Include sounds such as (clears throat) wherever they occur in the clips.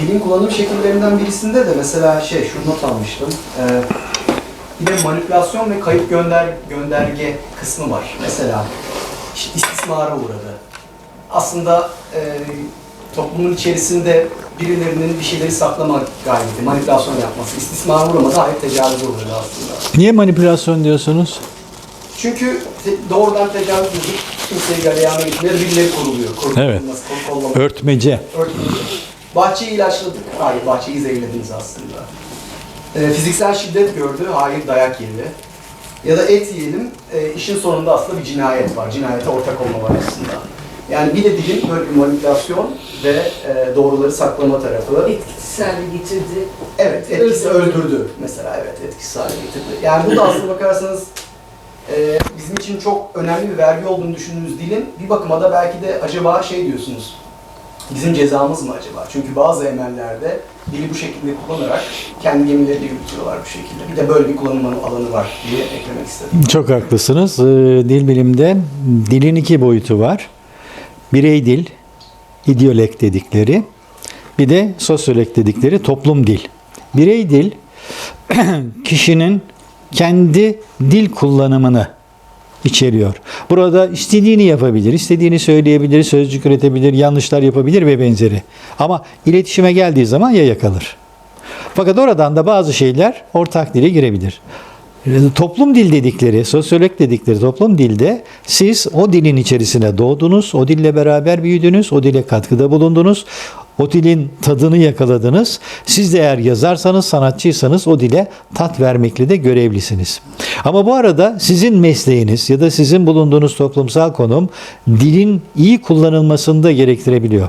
dilin kullanım şekillerinden birisinde de mesela şey şu not almıştım. Ee, bir de manipülasyon ve kayıp gönder gönderge kısmı var. Mesela işte istismara uğradı. Aslında e, toplumun içerisinde birilerinin bir şeyleri saklama gayreti, manipülasyon yapması, istismara uğramadı, hayır tecavüze uğradı aslında. Niye manipülasyon diyorsunuz? Çünkü doğrudan tecavüz edip kimseyi galeyana gitmeye birileri koruluyor. Korunması, Evet. kol- kollama. Örtmece. Örtmece. Bahçeyi ilaçladık. Hayır, bahçeyi zehirlediniz aslında. Ee, fiziksel şiddet gördü. Hayır, dayak yedi. Ya da et yiyelim. Ee, işin sonunda aslında bir cinayet var. Cinayete ortak olma var aslında. Yani bir de dilin böyle bir manipülasyon ve e, doğruları saklama tarafı. etkisiz hale getirdi. Evet, etkisi öldürdü mesela. Evet, etkisi hale getirdi. Yani bu da aslına bakarsanız e, bizim için çok önemli bir vergi olduğunu düşündüğünüz dilin bir bakıma da belki de acaba şey diyorsunuz, bizim cezamız mı acaba? Çünkü bazı emellerde dili bu şekilde kullanarak kendi gemileri de yürütüyorlar bu şekilde. Bir de böyle bir kullanım alanı var diye eklemek istedim. Çok haklısınız. Ee, Dil bilimde dilin iki boyutu var. Birey dil, ideolek dedikleri. Bir de sosyolek dedikleri toplum dil. Birey dil (clears throat) kişinin kendi dil kullanımını içeriyor. Burada istediğini yapabilir, istediğini söyleyebilir, sözcük üretebilir, yanlışlar yapabilir ve benzeri. Ama iletişime geldiği zaman yaya kalır. Fakat oradan da bazı şeyler ortak dile girebilir. Toplum dil dedikleri, sosyolog dedikleri toplum dilde siz o dilin içerisine doğdunuz, o dille beraber büyüdünüz, o dile katkıda bulundunuz, o dilin tadını yakaladınız. Siz de eğer yazarsanız, sanatçıysanız o dile tat vermekle de görevlisiniz. Ama bu arada sizin mesleğiniz ya da sizin bulunduğunuz toplumsal konum dilin iyi kullanılmasını da gerektirebiliyor.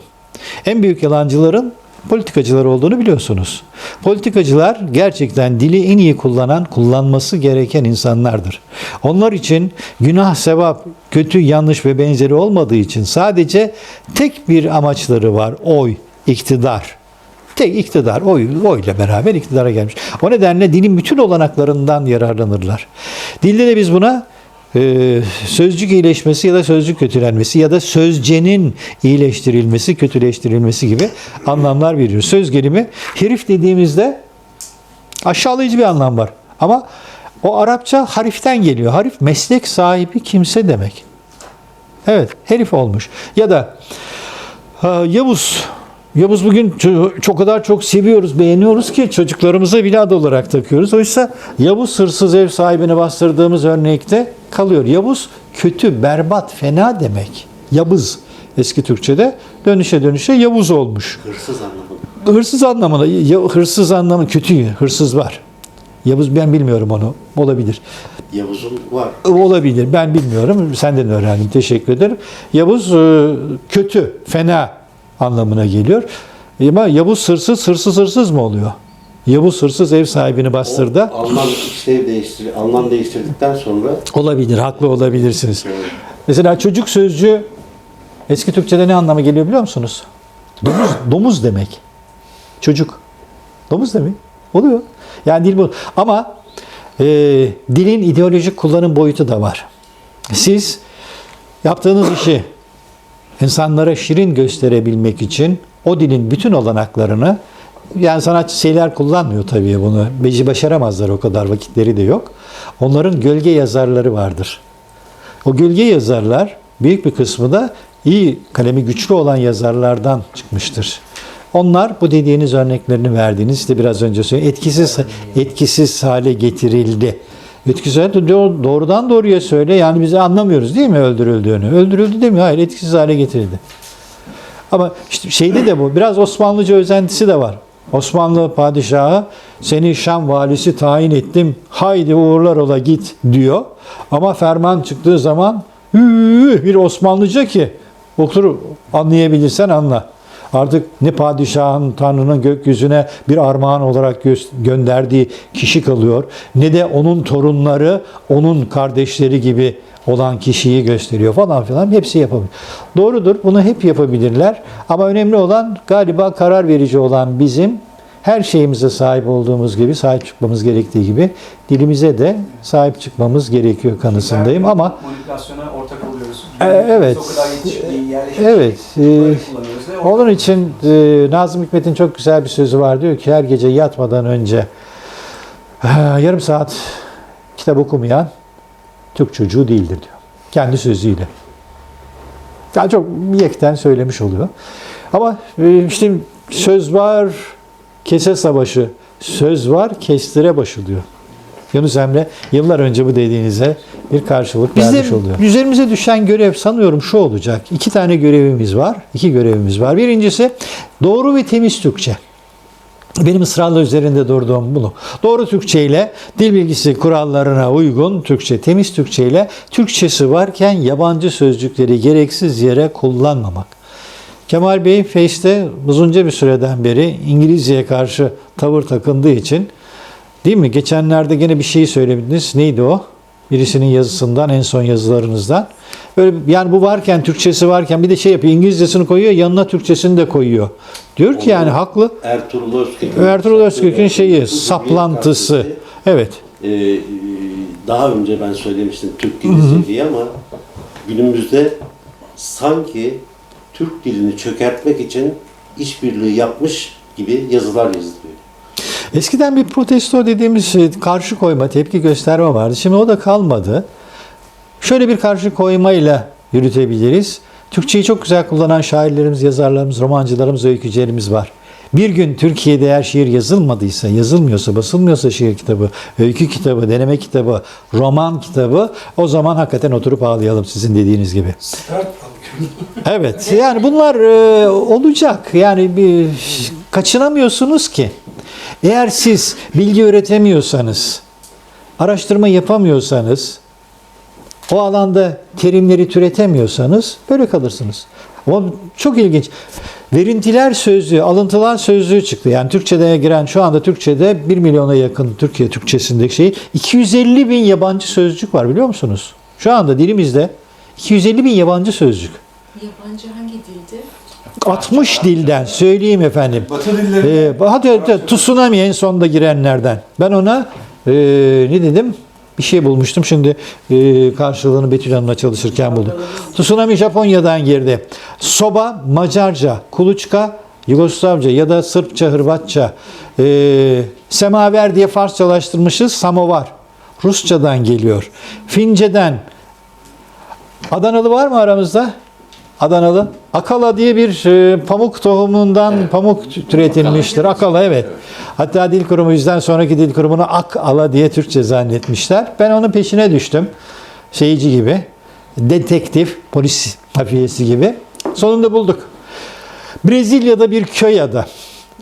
En büyük yalancıların politikacılar olduğunu biliyorsunuz. Politikacılar gerçekten dili en iyi kullanan, kullanması gereken insanlardır. Onlar için günah, sevap, kötü, yanlış ve benzeri olmadığı için sadece tek bir amaçları var. Oy, iktidar. Tek iktidar, oy, oyla beraber iktidara gelmiş. O nedenle dilin bütün olanaklarından yararlanırlar. Dilde de biz buna e, sözcük iyileşmesi ya da sözcük kötülenmesi ya da sözcenin iyileştirilmesi, kötüleştirilmesi gibi anlamlar veriyoruz. Söz gelimi herif dediğimizde aşağılayıcı bir anlam var. Ama o Arapça hariften geliyor. Harif meslek sahibi kimse demek. Evet, herif olmuş. Ya da ha, Yavuz. Yavuz bugün ço- çok kadar çok seviyoruz, beğeniyoruz ki çocuklarımıza bile ad olarak takıyoruz. Oysa Yavuz hırsız ev sahibini bastırdığımız örnekte kalıyor. Yavuz kötü, berbat, fena demek. Yabız eski Türkçe'de dönüşe dönüşe Yavuz olmuş. Hırsız anlamında. Hırsız anlamına, ya- hırsız anlamı kötü, hırsız var. Yavuz ben bilmiyorum onu. Olabilir. Yavuz'un var. Olabilir. Ben bilmiyorum. Senden öğrendim. Teşekkür ederim. Yavuz e, kötü, fena anlamına geliyor. Ama Yavuz hırsız, hırsız hırsız mı oluyor? Yavuz hırsız ev sahibini bastırdı. O anlam işlev değiştir, anlam değiştirdikten sonra Olabilir. Haklı olabilirsiniz. Mesela çocuk sözcüğü eski Türkçe'de ne anlama geliyor biliyor musunuz? Domuz, domuz demek. Çocuk. Domuz demek. Oluyor. Yani dil bu. Ama e, dilin ideolojik kullanım boyutu da var. Siz yaptığınız işi insanlara şirin gösterebilmek için o dilin bütün olanaklarını yani sanatçı şeyler kullanmıyor tabii bunu. Beci başaramazlar o kadar vakitleri de yok. Onların gölge yazarları vardır. O gölge yazarlar büyük bir kısmı da iyi kalemi güçlü olan yazarlardan çıkmıştır. Onlar bu dediğiniz örneklerini verdiğiniz işte biraz önce söyledim etkisiz etkisiz hale getirildi. Etkisiz doğ- doğrudan doğruya söyle yani biz anlamıyoruz değil mi öldürüldüğünü? Öldürüldü değil mi? Hayır etkisiz hale getirildi. Ama işte şeyde de bu biraz Osmanlıca özentisi de var. Osmanlı padişahı seni Şam valisi tayin ettim. Haydi uğurlar ola git diyor. Ama ferman çıktığı zaman bir Osmanlıca ki otur anlayabilirsen anla. Artık ne padişahın Tanrı'nın gökyüzüne bir armağan olarak gö- gönderdiği kişi kalıyor ne de onun torunları onun kardeşleri gibi olan kişiyi gösteriyor falan filan hepsi yapabilir. Doğrudur bunu hep yapabilirler ama önemli olan galiba karar verici olan bizim her şeyimize sahip olduğumuz gibi sahip çıkmamız gerektiği gibi dilimize de sahip çıkmamız gerekiyor kanısındayım ama manipülasyona ortak oluyoruz. E, evet. O kadar evet e, Onun için e, Nazım Hikmet'in çok güzel bir sözü var. Diyor ki her gece yatmadan önce "Ha, yarım saat kitap okumayan Türk çocuğu değildir diyor. Kendi sözüyle. Yani çok yekten söylemiş oluyor. Ama e, işte söz var, kese savaşı. Söz var, kestire başı diyor. Yunus Emre yıllar önce bu dediğinize bir karşılık vermiş oluyor. Üzerimize düşen görev sanıyorum şu olacak. İki tane görevimiz var. İki görevimiz var. Birincisi doğru ve temiz Türkçe. Benim ısrarla üzerinde durduğum bunu. Doğru Türkçe ile dil bilgisi kurallarına uygun Türkçe, temiz Türkçe ile Türkçesi varken yabancı sözcükleri gereksiz yere kullanmamak. Kemal Bey Face'te uzunca bir süreden beri İngilizceye karşı tavır takındığı için değil mi? Geçenlerde gene bir şey söylediniz. Neydi o? Birisinin yazısından, en son yazılarınızdan. Böyle yani bu varken, Türkçesi varken bir de şey yapıyor. İngilizcesini koyuyor, yanına Türkçesini de koyuyor. Diyor ki yani haklı. Ertuğrul Özkök'ün Ertuğrul Özkök'ün şeyi, saplantısı. Evet. e, daha önce ben söylemiştim Türk dili diye ama günümüzde sanki Türk dilini çökertmek için işbirliği yapmış gibi yazılar yazılıyor. Eskiden bir protesto dediğimiz şey, karşı koyma, tepki gösterme vardı. Şimdi o da kalmadı. Şöyle bir karşı koymayla yürütebiliriz. Türkçeyi çok güzel kullanan şairlerimiz, yazarlarımız, romancılarımız, öykücülerimiz var. Bir gün Türkiye'de eğer şiir yazılmadıysa, yazılmıyorsa, basılmıyorsa şiir kitabı, öykü kitabı, deneme kitabı, roman kitabı o zaman hakikaten oturup ağlayalım sizin dediğiniz gibi. Evet yani bunlar e, olacak. Yani bir kaçınamıyorsunuz ki. Eğer siz bilgi üretemiyorsanız, araştırma yapamıyorsanız, o alanda terimleri türetemiyorsanız böyle kalırsınız. Ama çok ilginç. Verintiler sözlüğü, alıntılar sözlüğü çıktı. Yani Türkçe'de giren şu anda Türkçe'de 1 milyona yakın Türkiye Türkçesindeki şey 250 bin yabancı sözcük var biliyor musunuz? Şu anda dilimizde 250 bin yabancı sözcük. Yabancı hangi dildi? 60 dilden söyleyeyim efendim. Batı dilleri Ee, hadi tsunami en sonda girenlerden. Ben ona e, ne dedim? Bir şey bulmuştum. Şimdi e, karşılığını Betül Hanım'la çalışırken buldum. Tsunami Japonya'dan girdi. Soba Macarca, Kuluçka Yugoslavca ya da Sırpça, Hırvatça. E, semaver diye Farsçalaştırmışız. Samovar. Rusçadan geliyor. Fince'den. Adanalı var mı aramızda? Adanalı. Akala diye bir e, pamuk tohumundan pamuk tü- türetilmiştir. Akala evet. Hatta dil kurumu yüzden sonraki dil kurumunu akala diye Türkçe zannetmişler. Ben onun peşine düştüm. Şeyci gibi. Detektif, polis hafiyesi gibi. Sonunda bulduk. Brezilya'da bir köy adı.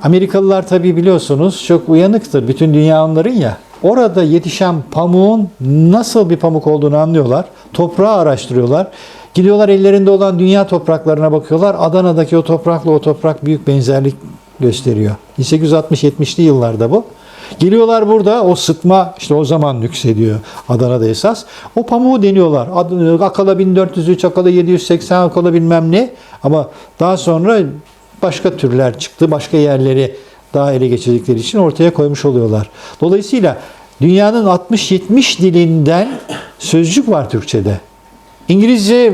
Amerikalılar tabii biliyorsunuz çok uyanıktır. Bütün dünya onların ya. Orada yetişen pamuğun nasıl bir pamuk olduğunu anlıyorlar. Toprağı araştırıyorlar. Gidiyorlar ellerinde olan dünya topraklarına bakıyorlar. Adana'daki o toprakla o toprak büyük benzerlik gösteriyor. 1860-70'li yıllarda bu. Geliyorlar burada o sıtma işte o zaman yükseliyor Adana'da esas. O pamuğu deniyorlar. Akala 1403, Akala 780, Akala bilmem ne. Ama daha sonra başka türler çıktı. Başka yerleri daha ele geçirdikleri için ortaya koymuş oluyorlar. Dolayısıyla dünyanın 60-70 dilinden sözcük var Türkçe'de. İngilizce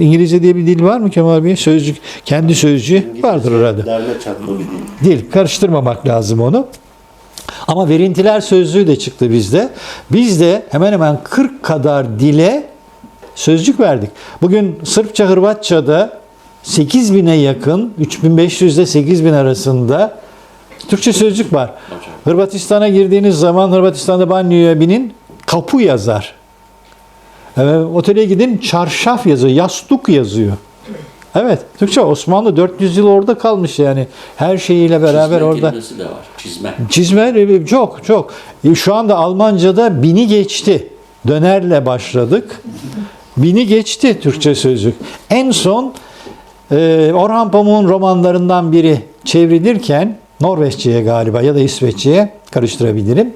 İngilizce diye bir dil var mı Kemal Bey? Sözcük, kendi sözcüğü vardır herhalde. Derme çatma bir dil. Dil. Karıştırmamak lazım onu. Ama verintiler sözlüğü de çıktı bizde. Biz de hemen hemen 40 kadar dile sözcük verdik. Bugün Sırpça, Hırvatça'da 8000'e yakın, 3500 ile 8000 arasında Türkçe sözcük var. Hırvatistan'a girdiğiniz zaman Hırvatistan'da banyoya binin, kapı yazar. Evet, otele gidin çarşaf yazıyor, yastuk yazıyor. Evet, Türkçe Osmanlı 400 yıl orada kalmış yani. Her şeyiyle beraber Çizme orada. kelimesi de var. Çizme. Çizme e, çok çok. E, Şu anda Almanca'da bini geçti. Dönerle başladık. Bini geçti Türkçe sözlük. En son e, Orhan Pamuk'un romanlarından biri çevrilirken Norveççe'ye galiba ya da İsveççe'ye karıştırabilirim.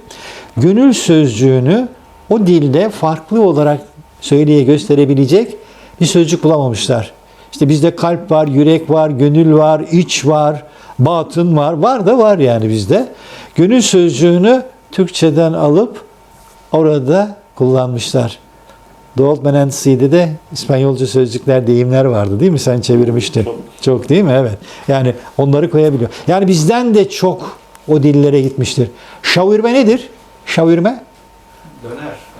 Gönül sözcüğünü o dilde farklı olarak söyleye gösterebilecek bir sözcük bulamamışlar. İşte bizde kalp var, yürek var, gönül var, iç var, batın var. Var da var yani bizde. Gönül sözcüğünü Türkçeden alıp orada kullanmışlar. The Sea'de de İspanyolca sözcükler, deyimler vardı değil mi? Sen çevirmiştin. Çok. Çok değil mi? Evet. Yani onları koyabiliyor. Yani bizden de çok o dillere gitmiştir. Şavirme nedir? Şavirme? Döner.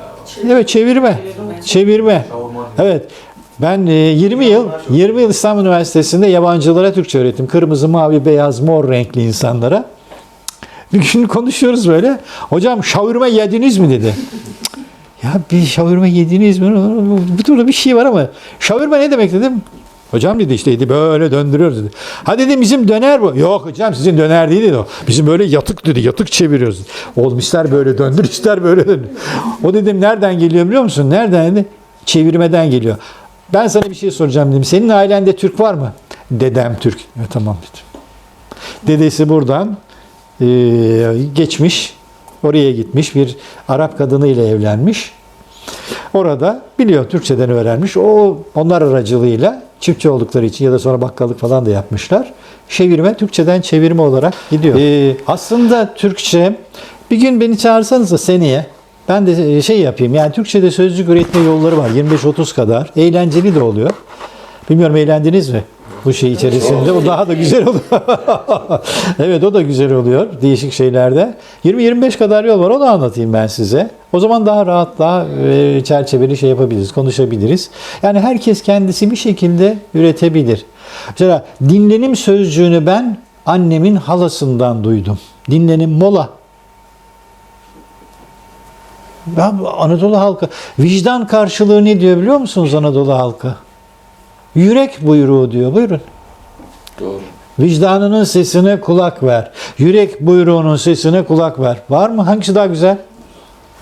Evet çevirme. Çevirme. Evet. Ben e, 20 yıl 20 yıl İstanbul Üniversitesi'nde yabancılara Türkçe öğrettim. Kırmızı, mavi, beyaz, mor renkli insanlara. Bir gün konuşuyoruz böyle. Hocam şavurma yediniz mi dedi. ya bir şavurma yediniz mi? Bu türlü bir şey var ama şavurma ne demek dedim. Hocam dedi işte dedi, böyle döndürüyoruz dedi. Ha dedim bizim döner bu. Yok hocam sizin döner değil dedi o. Bizim böyle yatık dedi. Yatık çeviriyoruz. Dedi. Oğlum ister böyle döndür ister böyle döndür. O dedim nereden geliyor biliyor musun? Nereden dedi? Çevirmeden geliyor. Ben sana bir şey soracağım dedim. Senin ailende Türk var mı? Dedem Türk. Evet, tamam dedim. Dedesi buradan e, geçmiş. Oraya gitmiş. Bir Arap kadınıyla evlenmiş. Orada biliyor Türkçeden öğrenmiş. O onlar aracılığıyla çiftçi oldukları için ya da sonra bakkallık falan da yapmışlar. Çevirme Türkçeden çevirme olarak gidiyor. Ee, aslında Türkçe bir gün beni çağırsanız da seneye ben de şey yapayım. Yani Türkçe'de sözcük üretme yolları var. 25-30 kadar. Eğlenceli de oluyor. Bilmiyorum eğlendiniz mi? Bu şey içerisinde. O daha da güzel oluyor. (laughs) evet o da güzel oluyor. Değişik şeylerde. 20-25 kadar yol var. Onu anlatayım ben size. O zaman daha rahat, daha e, çerçeveli şey yapabiliriz, konuşabiliriz. Yani herkes kendisi bir şekilde üretebilir. Mesela dinlenim sözcüğünü ben annemin halasından duydum. Dinlenim mola. Ben Anadolu halkı vicdan karşılığı ne diyor biliyor musunuz Anadolu halkı? Yürek buyruğu diyor. Buyurun. Doğru. Vicdanının sesine kulak ver. Yürek buyruğunun sesine kulak ver. Var mı? Hangisi daha güzel?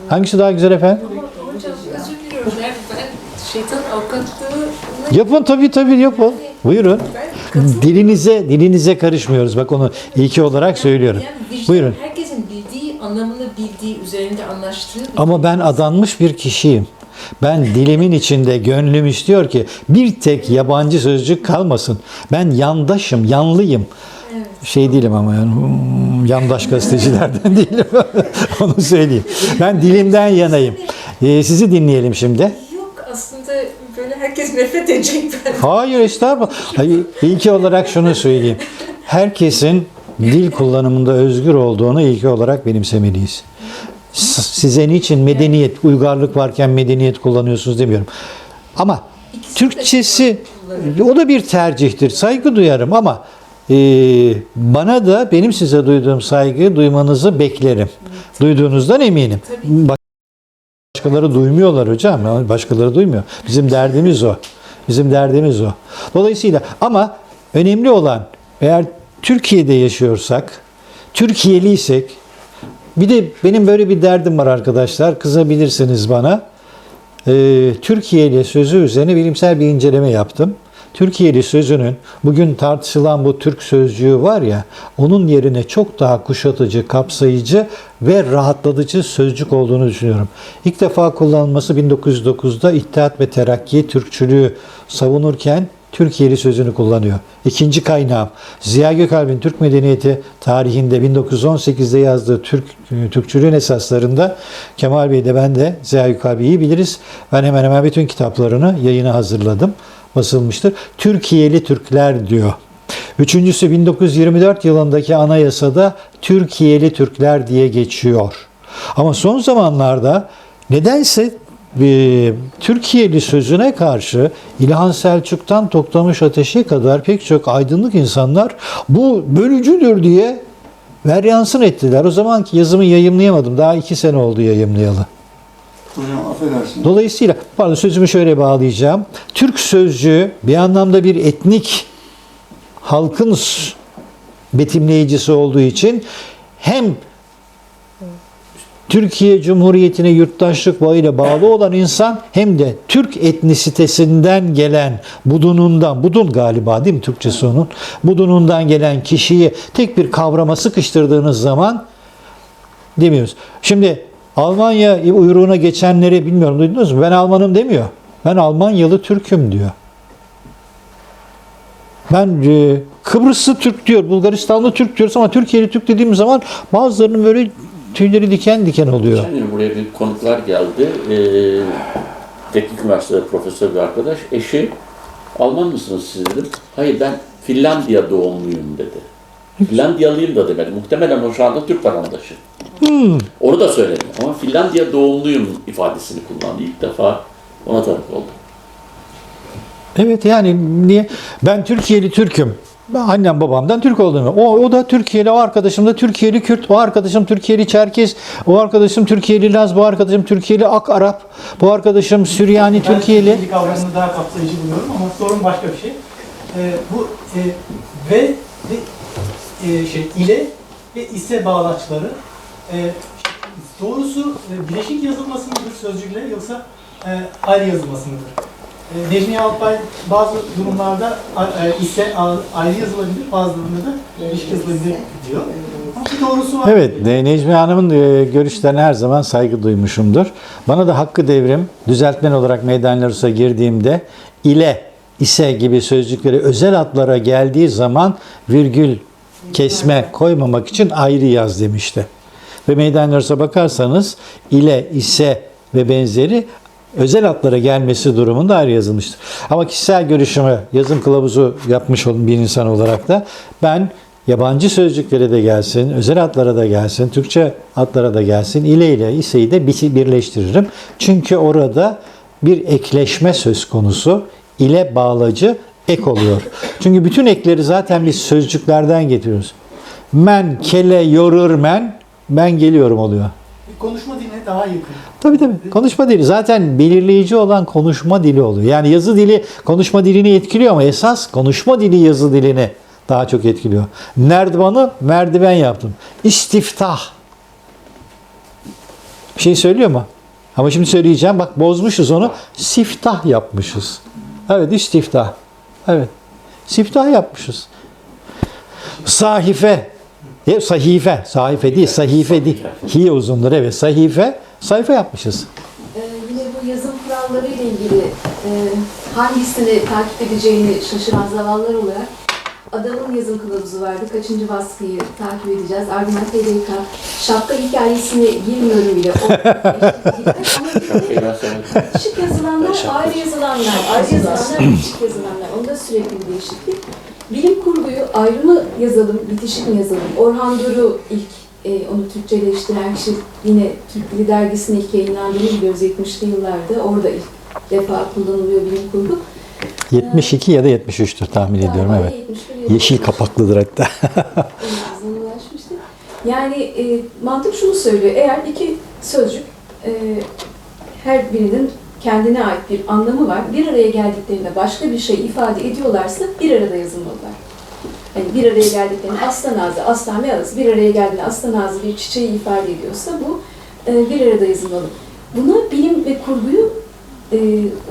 Hangisi daha güzel efendim? Ama hocam özür diliyorum. Yani ben şeytan avukatlığına Yapın tabii tabii yapın. Buyurun. Dilinize dilinize karışmıyoruz. Bak onu ilki olarak söylüyorum. Yani vicdan Buyurun. herkesin bildiği, anlamını bildiği, üzerinde anlaştığı Ama ben adanmış bir kişiyim. Ben dilimin içinde gönlüm istiyor ki bir tek yabancı sözcük kalmasın. Ben yandaşım, yanlıyım. Evet. Şey değilim ama yani hmm, yandaş gazetecilerden (laughs) değilim. Onu söyleyeyim. Ben dilimden yanayım. Ee, sizi dinleyelim şimdi. Yok aslında böyle herkes nefret edecek ben. Hayır estağfurullah. İlki olarak şunu söyleyeyim. Herkesin dil kullanımında özgür olduğunu ilki olarak benimsemeliyiz. Size niçin medeniyet, uygarlık varken medeniyet kullanıyorsunuz demiyorum. Ama Türkçesi o da bir tercihtir. Saygı duyarım ama e, bana da benim size duyduğum saygıyı duymanızı beklerim. Duyduğunuzdan eminim. Başkaları duymuyorlar hocam. Başkaları duymuyor. Bizim derdimiz o. Bizim derdimiz o. Dolayısıyla ama önemli olan eğer Türkiye'de yaşıyorsak, Türkiye'liysek bir de benim böyle bir derdim var arkadaşlar. Kızabilirsiniz bana. Ee, Türkiye'li sözü üzerine bilimsel bir inceleme yaptım. Türkiye'li sözünün bugün tartışılan bu Türk sözcüğü var ya onun yerine çok daha kuşatıcı, kapsayıcı ve rahatlatıcı sözcük olduğunu düşünüyorum. İlk defa kullanılması 1909'da İttihat ve Terakki Türkçülüğü savunurken Türkiye'li sözünü kullanıyor. İkinci kaynağım Ziya Gökalp'in Türk Medeniyeti tarihinde 1918'de yazdığı Türk Türkçülüğün esaslarında Kemal Bey de ben de Ziya Gökalp'i iyi biliriz. Ben hemen hemen bütün kitaplarını yayına hazırladım. Basılmıştır. Türkiye'li Türkler diyor. Üçüncüsü 1924 yılındaki anayasada Türkiye'li Türkler diye geçiyor. Ama son zamanlarda nedense e, Türkiye'li sözüne karşı İlhan Selçuk'tan Toktamış Ateş'e kadar pek çok aydınlık insanlar bu bölücüdür diye veryansın ettiler. O zamanki yazımı yayımlayamadım. Daha iki sene oldu yayımlayalı. Hocam affedersin. Dolayısıyla pardon sözümü şöyle bağlayacağım. Türk sözcüğü bir anlamda bir etnik halkın betimleyicisi olduğu için hem Türkiye Cumhuriyeti'ne yurttaşlık bağıyla bağlı olan insan hem de Türk etnisitesinden gelen budunundan, budun galiba değil mi Türkçesi onun? Budunundan gelen kişiyi tek bir kavrama sıkıştırdığınız zaman demiyoruz. Şimdi Almanya uyruğuna geçenleri bilmiyorum duydunuz mu? Ben Almanım demiyor. Ben Almanyalı Türk'üm diyor. Ben e, Kıbrıslı Türk diyor, Bulgaristanlı Türk diyoruz ama Türkiye'li Türk dediğim zaman bazılarının böyle tüyleri diken diken oluyor. Geçen gün buraya bir konuklar geldi. Ee, teknik üniversitede profesör bir arkadaş. Eşi Alman mısınız siz dedim. Hayır ben Finlandiya doğumluyum dedi. Finlandiyalıyım da demedi. Muhtemelen o şu anda Türk vatandaşı. Onu da söyledi. Ama Finlandiya doğumluyum ifadesini kullandı. İlk defa ona tanık oldum. Evet yani niye? Ben Türkiye'li Türk'üm. Ben annem babamdan Türk olduğunu. O, o da Türkiye'li, o arkadaşım da Türkiye'li Kürt, o arkadaşım Türkiye'li Çerkez, o arkadaşım Türkiye'li Laz, bu arkadaşım Türkiye'li Ak Arap, bu arkadaşım Süryani Ben Türkiye'li. Türkiye'li kavramını daha kapsayıcı buluyorum ama sorun başka bir şey. Ee, bu e, ve ve e, şey ile ve ise bağlaçları e, doğrusu e, bileşik yazılması mıdır sözcükle yoksa e, ayrı yazılması mıdır? E, Necmi Alpay bazı durumlarda e, ise ayrı yazılabilir, bazılarında da bileşik yazılabilir diyor. Ama bir doğrusu var. Evet, Ne- Necmi Hanım'ın e, görüşlerine her zaman saygı duymuşumdur. Bana da hakkı devrim düzeltmen olarak Meydanlarus'a girdiğimde ile, ise gibi sözcükleri özel adlara geldiği zaman virgül kesme koymamak için ayrı yaz demişti. Ve Meydanlarus'a bakarsanız ile, ise ve benzeri özel adlara gelmesi durumunda ayrı yazılmıştır. Ama kişisel görüşümü yazım kılavuzu yapmış bir insan olarak da ben yabancı sözcüklere de gelsin, özel adlara da gelsin, Türkçe adlara da gelsin, ile ile iseyi de bir- birleştiririm. Çünkü orada bir ekleşme söz konusu, ile bağlacı ek oluyor. Çünkü bütün ekleri zaten biz sözcüklerden getiriyoruz. Men, kele, yorur men, ben geliyorum oluyor. Konuşma diline daha yakın. Tabii tabii. Konuşma dili. Zaten belirleyici olan konuşma dili oluyor. Yani yazı dili konuşma dilini etkiliyor ama esas konuşma dili yazı dilini daha çok etkiliyor. Nerdvanı merdiven yaptım. İstiftah. Bir şey söylüyor mu? Ama şimdi söyleyeceğim. Bak bozmuşuz onu. Siftah yapmışız. Evet istiftah. Evet. Siftah yapmışız. Sahife. E, sahife. Sahife değil. Sahife değil. Hi uzundur evet. Sahife. Sayfa yapmışız. Ee, yine bu yazım kuralları ile ilgili e, hangisini takip edeceğini şaşıran zavallılar olarak adamın yazım kılavuzu vardı. Kaçıncı baskıyı takip edeceğiz. Ardından TDK şapka hikayesine girmiyorum bile. O. Bitişik yazılanlar, ayrı yazılanlar, ayrı yazılanlar, bitişik yazılanlar. Onda sürekli bir değişiklik. Bilim kurguyu ayrı mı yazalım, bitişik mi yazalım? Orhan Doru ilk e, onu Türkçeleştiren kişi yine Türk Dili Dergisi'ne ilk yayınlandığını biliyoruz 70'li yıllarda. Orada ilk defa kullanılıyor bilim kurgu. 72 ya da 73'tür tahmin ediyorum Galiba evet. 71 yılında Yeşil kapaklıdır hatta. Yani e, mantık şunu söylüyor. Eğer iki sözcük e, her birinin kendine ait bir anlamı var. Bir araya geldiklerinde başka bir şey ifade ediyorlarsa bir arada yazılmalılar. Hani bir araya geldiklerinde aslan ağzı, aslan ve ağız bir araya geldiğinde aslan ağzı bir çiçeği ifade ediyorsa bu e, bir arada yazılmalı. Buna bilim ve kurguyu e,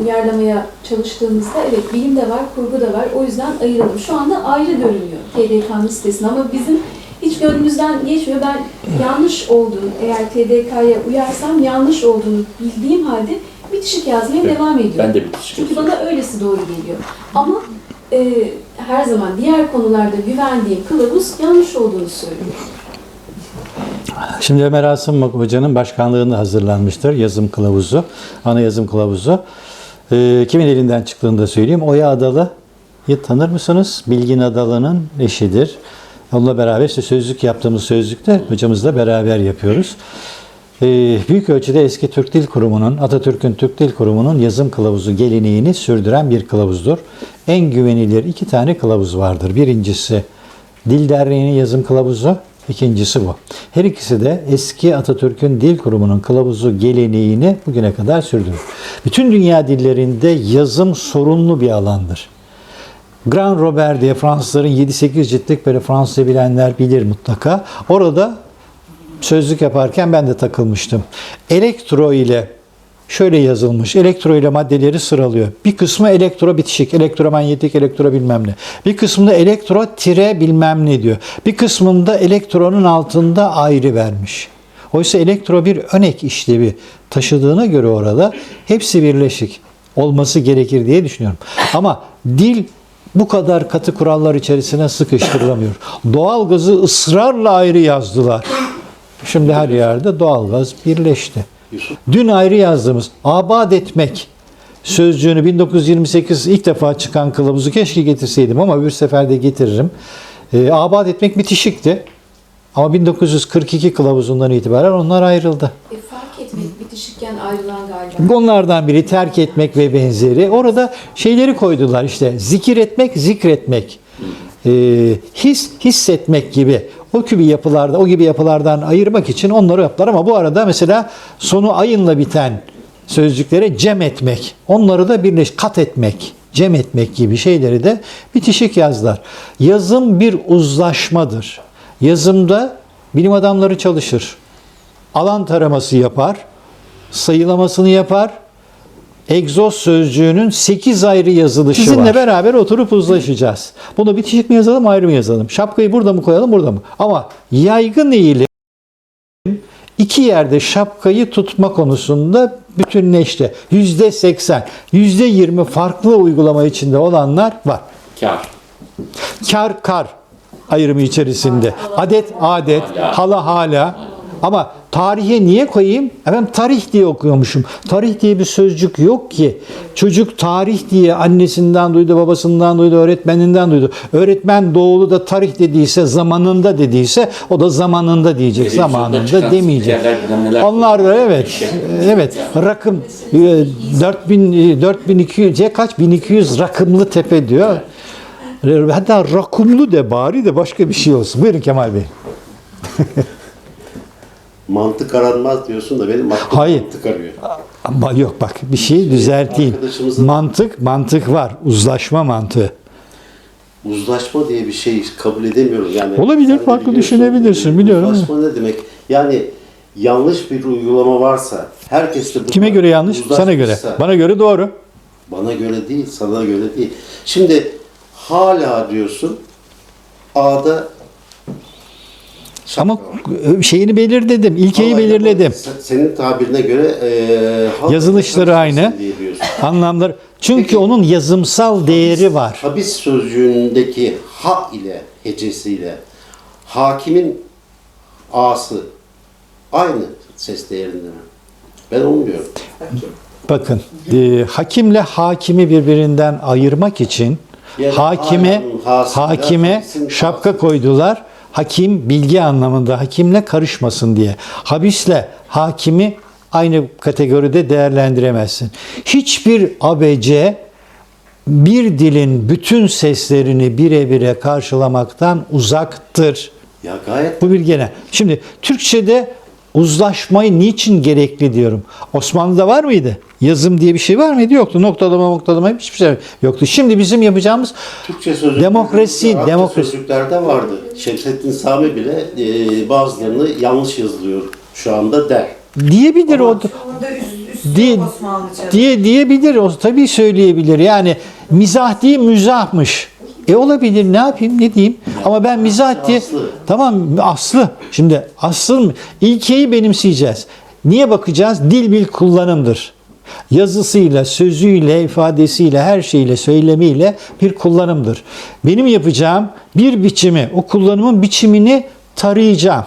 uyarlamaya çalıştığımızda evet bilim de var, kurgu da var. O yüzden ayıralım. Şu anda ayrı görünüyor TDK'nın sitesinde ama bizim hiç gönlümüzden geçmiyor. Ben yanlış olduğunu, eğer TDK'ya uyarsam yanlış olduğunu bildiğim halde bitişik yazmaya Evet, devam ediyorum. Ben de bitişik Çünkü yazıyorum. bana öylesi doğru geliyor. Ama e, her zaman diğer konularda güvendiğim kılavuz yanlış olduğunu söylüyor. Şimdi Ömer Asım Hoca'nın başkanlığında hazırlanmıştır yazım kılavuzu, ana yazım kılavuzu. Ee, kimin elinden çıktığını da söyleyeyim. Oya Adalı'yı tanır mısınız? Bilgin Adalı'nın eşidir. Onunla beraber işte sözlük yaptığımız sözlükte hocamızla beraber yapıyoruz. Ee, büyük ölçüde eski Türk Dil Kurumu'nun, Atatürk'ün Türk Dil Kurumu'nun yazım kılavuzu geleneğini sürdüren bir kılavuzdur. En güvenilir iki tane kılavuz vardır. Birincisi Dil Derneği'nin yazım kılavuzu, ikincisi bu. Her ikisi de eski Atatürk'ün Dil Kurumu'nun kılavuzu geleneğini bugüne kadar sürdürür. Bütün dünya dillerinde yazım sorunlu bir alandır. Grand Robert diye Fransızların 7-8 ciltlik böyle Fransızca bilenler bilir mutlaka. Orada sözlük yaparken ben de takılmıştım. Elektro ile şöyle yazılmış. Elektro ile maddeleri sıralıyor. Bir kısmı elektro bitişik, elektromanyetik, elektro bilmem ne. Bir kısmında elektro tire bilmem ne diyor. Bir kısmında elektronun altında ayrı vermiş. Oysa elektro bir önek işlevi taşıdığına göre orada hepsi birleşik olması gerekir diye düşünüyorum. Ama dil bu kadar katı kurallar içerisine sıkıştırılamıyor. Doğalgazı ısrarla ayrı yazdılar. Şimdi her yerde doğalgaz birleşti. Dün ayrı yazdığımız abad etmek. sözcüğünü 1928 ilk defa çıkan kılavuzu keşke getirseydim ama bir seferde getiririm. E, abat etmek bitişikti. Ama 1942 kılavuzundan itibaren onlar ayrıldı. E, fark etmek bitişikken ayrılan galiba. Onlardan biri terk etmek ve benzeri. Orada şeyleri koydular işte zikir etmek, zikretmek. Ee, his, hissetmek gibi. O gibi yapılarda, o gibi yapılardan ayırmak için onları yaptılar ama bu arada mesela sonu ayınla biten sözcüklere cem etmek. Onları da birleş, kat etmek, cem etmek gibi şeyleri de bitişik yazdılar. Yazım bir uzlaşmadır. Yazımda bilim adamları çalışır. Alan taraması yapar sayılamasını yapar. Egzoz sözcüğünün 8 ayrı yazılışı Sizinle var. beraber oturup uzlaşacağız. Bunu bitişik mi yazalım ayrı mı yazalım? Şapkayı burada mı koyalım burada mı? Ama yaygın eğilim iki yerde şapkayı tutma konusunda bütünleşti. Yüzde 80, yüzde 20 farklı uygulama içinde olanlar var. Kar. Kar kar ayrımı içerisinde. Adet adet, hala hala. Ama tarihe niye koyayım? Efendim tarih diye okuyormuşum. Tarih diye bir sözcük yok ki. Çocuk tarih diye annesinden duydu, babasından duydu, öğretmeninden duydu. Öğretmen doğulu da tarih dediyse, zamanında dediyse o da zamanında diyecek. Zamanında demeyecek. Onlar da evet. Evet. Rakım e, 4000 e, 4200 ya kaç 1200 rakımlı tepe diyor. Hatta rakumlu de bari de başka bir şey olsun. Buyurun Kemal Bey. (laughs) Mantık aranmaz diyorsun da benim aklım Hayır. mantık arıyor. Ama yok bak bir şey düzelteyim. arkadaşımızın- Mantık mantık var. Uzlaşma mantığı. Uzlaşma diye bir şey kabul edemiyorum. Yani Olabilir, sen de farklı biliyorsun, düşünebilirsin, biliyorum. Uzlaşma ne demek? Yani yanlış bir uygulama varsa herkes de bu Kime göre yanlış? Sana göre. uzlaşmışsa- Bana göre doğru. Bana göre değil, sana göre değil. Şimdi hala diyorsun A'da Ama e, şeyini belirledim. İlkeyi Vallahi belirledim. sen- Senin tabirine göre e, Yazılışları aynı. Anlamları. Çünkü Peki. onun yazımsal değeri var. Habis sözcüğündeki ha ile hecesiyle hakimin a'sı aynı ses değerinde mi? Ben onu diyorum. Bakın, e, hakimle hakimi birbirinden ayırmak için Yani hakime hakime şapka koydular. Hakim bilgi anlamında hakimle karışmasın diye. Habisle hakimi aynı kategoride değerlendiremezsin. Hiçbir ABC bir dilin bütün seslerini birebire karşılamaktan uzaktır. Ya gayet Bu bir genel. Şimdi Türkçe'de uzlaşmayı niçin gerekli diyorum. Osmanlı'da var mıydı? Yazım diye bir şey var mıydı? Yoktu. Noktalama noktalama hiçbir şey yoktu. Şimdi bizim yapacağımız Türkçe sözlükler, Demokrasi, Arapça demokrasi. sözlüklerde vardı. Şemsettin Sami bile e, bazılarını yanlış yazılıyor şu anda der. diyebilir o Onda üst, Diye- diye diyebilir. O tabii söyleyebilir. Yani mizah değil müzahmış. E olabilir ne yapayım ne diyeyim? Ama ben mizah diye Aslı. tamam aslı. Şimdi asıl ilkeyi benimseyeceğiz. Niye bakacağız? Dil bir kullanımdır. Yazısıyla sözüyle ifadesiyle her şeyle söylemiyle bir kullanımdır. Benim yapacağım bir biçimi o kullanımın biçimini tarayacağım.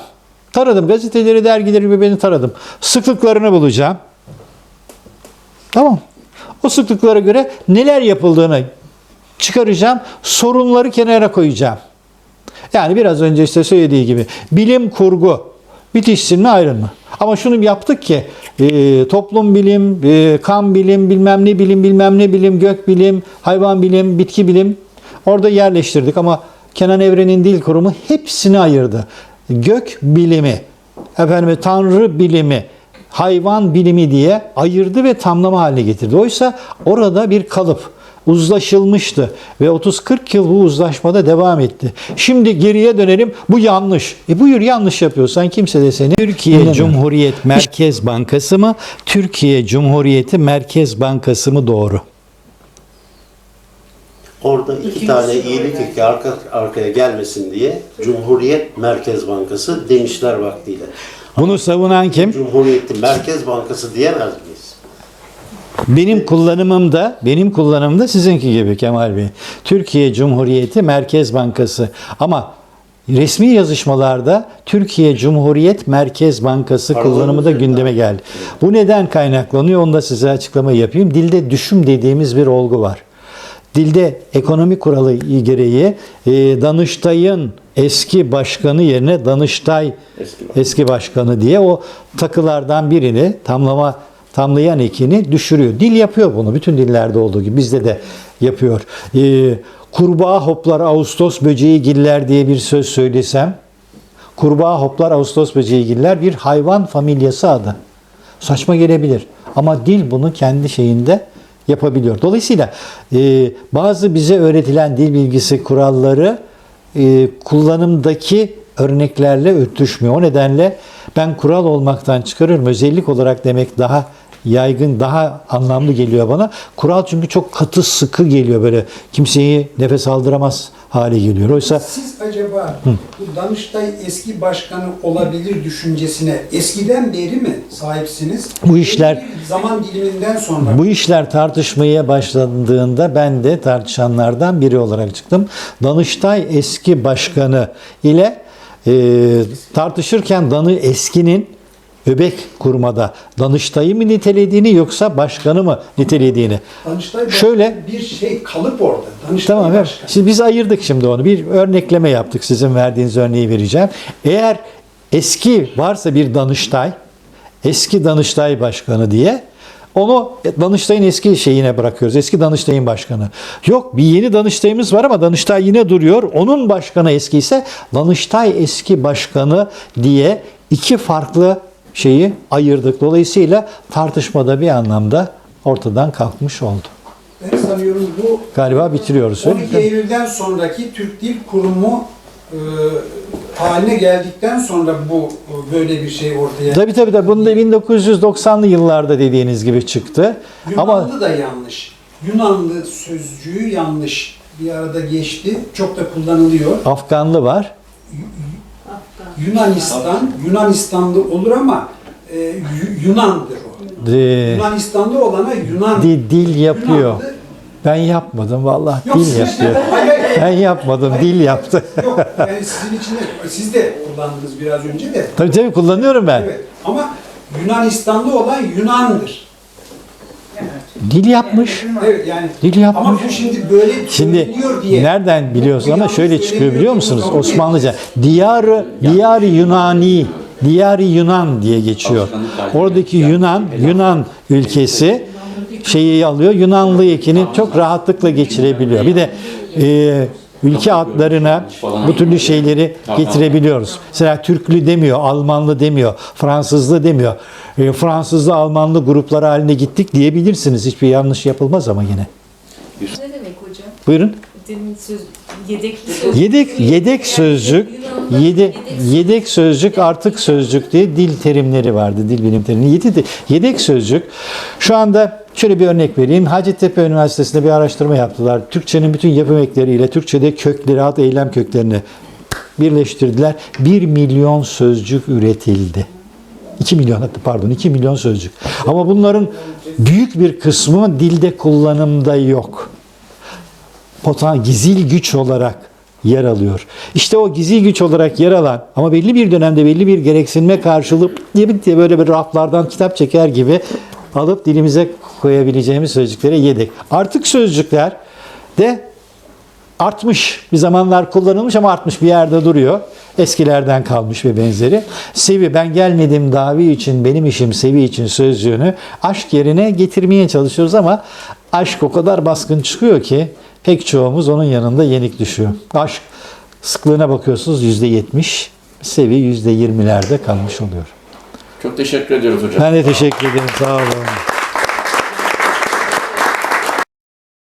Taradım. Gazeteleri dergileri birbirini taradım. Sıklıklarını bulacağım. Tamam. O sıklıklara göre neler yapıldığını çıkaracağım. Sorunları kenara koyacağım. Yani biraz önce işte söylediği gibi bilim kurgu bitişsin mi ayrın mı? Ama şunu yaptık ki e, toplum bilim, e, kan bilim, bilmem ne bilim, bilmem ne bilim, gök bilim, hayvan bilim, bitki bilim orada yerleştirdik ama Kenan Evren'in dil kurumu hepsini ayırdı. Gök bilimi, efendim tanrı bilimi, hayvan bilimi diye ayırdı ve tamlama haline getirdi. Oysa orada bir kalıp uzlaşılmıştı ve 30-40 yıl bu uzlaşmada devam etti. Şimdi geriye dönelim. Bu yanlış. E buyur yanlış yapıyorsan kimse de seni Türkiye Cumhuriyet Merkez Bankası mı? Türkiye Cumhuriyeti Merkez Bankası mı doğru? Orada iki tane iyilik eki arka, arkaya gelmesin diye Cumhuriyet Merkez Bankası demişler vaktiyle. Bunu savunan kim? Cumhuriyeti Merkez Bankası diyemez miyiz? Benim kullanımımda, benim kullanımda sizinki gibi Kemal Bey. Türkiye Cumhuriyeti Merkez Bankası. Ama resmi yazışmalarda Türkiye Cumhuriyet Merkez Bankası Pardon, kullanımı da gündeme geldi. Bu neden kaynaklanıyor? Onu da size açıklama yapayım. Dilde düşüm dediğimiz bir olgu var. Dilde ekonomi kuralı gereği e, Danıştay'ın eski başkanı yerine Danıştay eski başkanı diye o takılardan birini tamlama tamlayan ekini düşürüyor. Dil yapıyor bunu. Bütün dillerde olduğu gibi bizde de yapıyor. Ee, kurbağa hoplar Ağustos böceği giller diye bir söz söylesem kurbağa hoplar Ağustos böceği giller bir hayvan familyası adı. Saçma gelebilir. Ama dil bunu kendi şeyinde yapabiliyor. Dolayısıyla e, bazı bize öğretilen dil bilgisi kuralları e, kullanımdaki örneklerle örtüşmüyor. O nedenle ben kural olmaktan çıkarıyorum. Özellik olarak demek daha yaygın, daha anlamlı geliyor bana. Kural çünkü çok katı, sıkı geliyor böyle. Kimseyi nefes aldıramaz hale geliyor. Oysa Siz acaba bu Danıştay eski başkanı olabilir düşüncesine eskiden beri mi sahipsiniz? Bu işler- zaman diliminden sonra. Bu işler tartışmaya başlandığında ben de tartışanlardan biri olarak çıktım. Danıştay eski başkanı ile e, tartışırken Danı eskinin öbek kurmada Danıştay'ı mı nitelediğini yoksa başkanı mı nitelediğini. Danıştay Şöyle- bir şey kalıp orada. Danıştay Tamam evet. başkanı. Şimdi biz ayırdık şimdi onu. Bir örnekleme yaptık. Sizin verdiğiniz örneği vereceğim. Eğer eski varsa bir Danıştay, eski Danıştay Başkanı diye onu Danıştay'ın eski şeyine bırakıyoruz. Eski Danıştay'ın başkanı. Yok bir yeni Danıştay'ımız var ama Danıştay yine duruyor. Onun başkanı eski ise Danıştay eski başkanı diye iki farklı şeyi ayırdık. Dolayısıyla tartışmada bir anlamda ortadan kalkmış oldu. Ben sanıyorum bu Galiba bitiriyoruz. öyle 12 mi? Eylül'den sonraki Türk Dil Kurumu e, haline geldikten sonra bu e, böyle bir şey ortaya Tabii tabii tabii. Bunu da 1990'lı yıllarda dediğiniz gibi çıktı. Yunanlı Ama da yanlış. Yunanlı sözcüğü yanlış. Bir arada geçti. Çok da kullanılıyor. Afganlı var. Yunanistan, Yunanistanlı olur ama e, Yu- Yunandır o. Di- Yunanistan'da olana Yunan. dil, dil yapıyor. Yunanlı. Ben yapmadım vallahi Yok, dil yapıyor. Hayır, hayır. Ben yapmadım dil yaptı. Yok, yani sizin için de, siz de kullandınız biraz önce de. Tabii tabii kullanıyorum ben. Evet. Ama Yunanistan'da olan Yunan'dır. Dil yapmış. Evet yani. Dil yapmış. Ama bu şimdi böyle Şimdi söyleniyor diye. nereden biliyorsun ama şöyle çıkıyor söyleniyor biliyor musunuz? Osmanlıca diyarı diyarı Yunani diyarı Yunan diye geçiyor. Oradaki Yunan Yunan ülkesi şeyi alıyor. Yunanlı ekini çok rahatlıkla geçirebiliyor. Bir de e, ülke adlarına bu türlü şeyleri getirebiliyoruz. Mesela Türklü demiyor, Almanlı demiyor, Fransızlı demiyor. E, Fransızlı, Almanlı gruplar haline gittik diyebilirsiniz. Hiçbir yanlış yapılmaz ama yine. Ne demek hocam? Buyurun. Demin söz, yedekli söz. Yedek yedek sözcük, yedek yedek sözcük artık sözcük diye dil terimleri vardı, dil bilim terimleri. Yedi de, yedek sözcük. Şu anda şöyle bir örnek vereyim. Hacettepe Üniversitesi'nde bir araştırma yaptılar. Türkçenin bütün yapım ekleriyle Türkçe'de kökleri, ad eylem köklerini birleştirdiler. 1 milyon sözcük üretildi. 2 milyon hatta pardon 2 milyon sözcük. Ama bunların büyük bir kısmı dilde kullanımda yok potan gizil güç olarak yer alıyor. İşte o gizil güç olarak yer alan ama belli bir dönemde belli bir gereksinme karşılık diye böyle bir raflardan kitap çeker gibi alıp dilimize koyabileceğimiz sözcüklere yedek. Artık sözcükler de artmış. Bir zamanlar kullanılmış ama artmış bir yerde duruyor. Eskilerden kalmış ve benzeri. Sevi ben gelmedim davi için benim işim sevi için sözcüğünü aşk yerine getirmeye çalışıyoruz ama aşk o kadar baskın çıkıyor ki pek çoğumuz onun yanında yenik düşüyor. Aşk sıklığına bakıyorsunuz yüzde yetmiş, sevi yüzde yirmilerde kalmış oluyor. Çok teşekkür ediyoruz hocam. Ben de teşekkür ederim. Sağ olun.